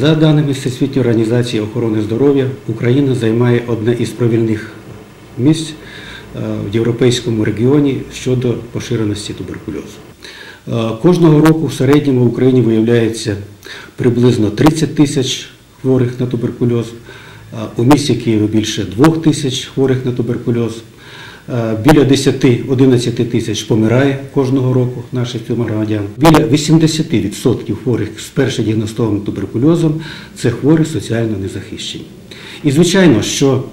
За даними Всесвітньої організації охорони здоров'я, Україна займає одне із провільних місць е, в європейському регіоні щодо поширеності туберкульозу. Е, Кожного року в середньому в Україні виявляється приблизно 30 тисяч хворих на туберкульоз, у місті Києві більше 2 тисяч хворих на туберкульоз. Е, Біля 10-11 тисяч помирає кожного року наших громадян. Біля 80% хворих з першим діагностованим туберкульозом це хворі соціально незахищені. І звичайно, що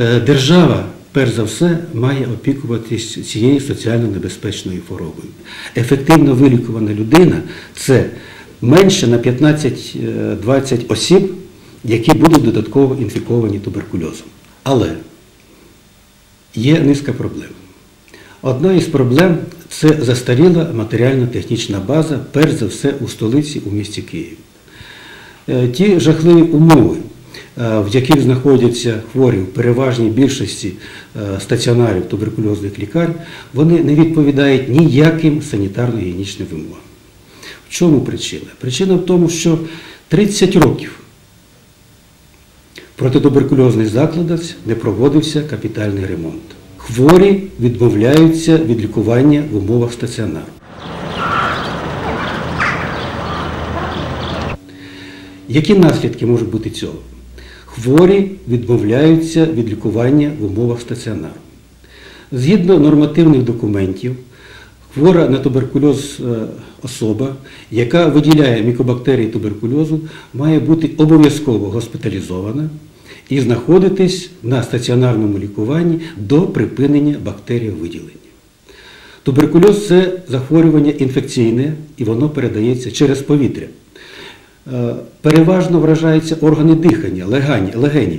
е, держава, перш за все, має опікуватись цією соціально небезпечною хворобою. Ефективно вилікувана людина це менше на 15-20 осіб, які будуть додатково інфіковані туберкульозом. Але є низка проблем. Одна із проблем це застаріла матеріально-технічна база, перш за все у столиці у місті Києві. Е, Ті жахливі умови, е, в яких знаходяться хворі в переважній більшості е, стаціонарів туберкульозних лікарень, вони не відповідають ніяким санітарно-гігієнічним вимогам. В чому причина? Причина в тому, що 30 років протитуберкульозних закладах не проводився капітальний ремонт. Хворі відмовляються від лікування в умовах стаціонару. Які наслідки можуть бути цього? Хворі відмовляються від лікування в умовах стаціонару. Згідно нормативних документів, хвора на туберкульоз е, особа, яка виділяє мікобактерії туберкульозу, має бути обов'язково госпіталізована і знаходитись на стаціонарному лікуванні до припинення бактеріовиділення. Туберкульоз це захворювання інфекційне і воно передається через повітря. Е, Переважно вражаються органи дихання, легені.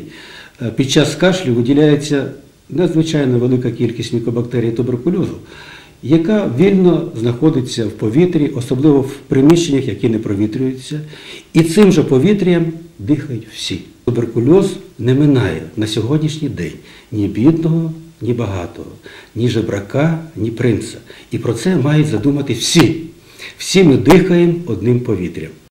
Е, Під час кашлю виділяється надзвичайно велика кількість мікобактерій туберкульозу, яка вільно знаходиться в повітрі, особливо в приміщеннях, які не провітрюються, і цим же повітрям дихають всі. Туберкульоз не минає на сьогоднішній день ні бідного, ні багатого, ні жебрака, ні принца. І про це мають задумати всі. Всі ми дихаємо одним повітрям.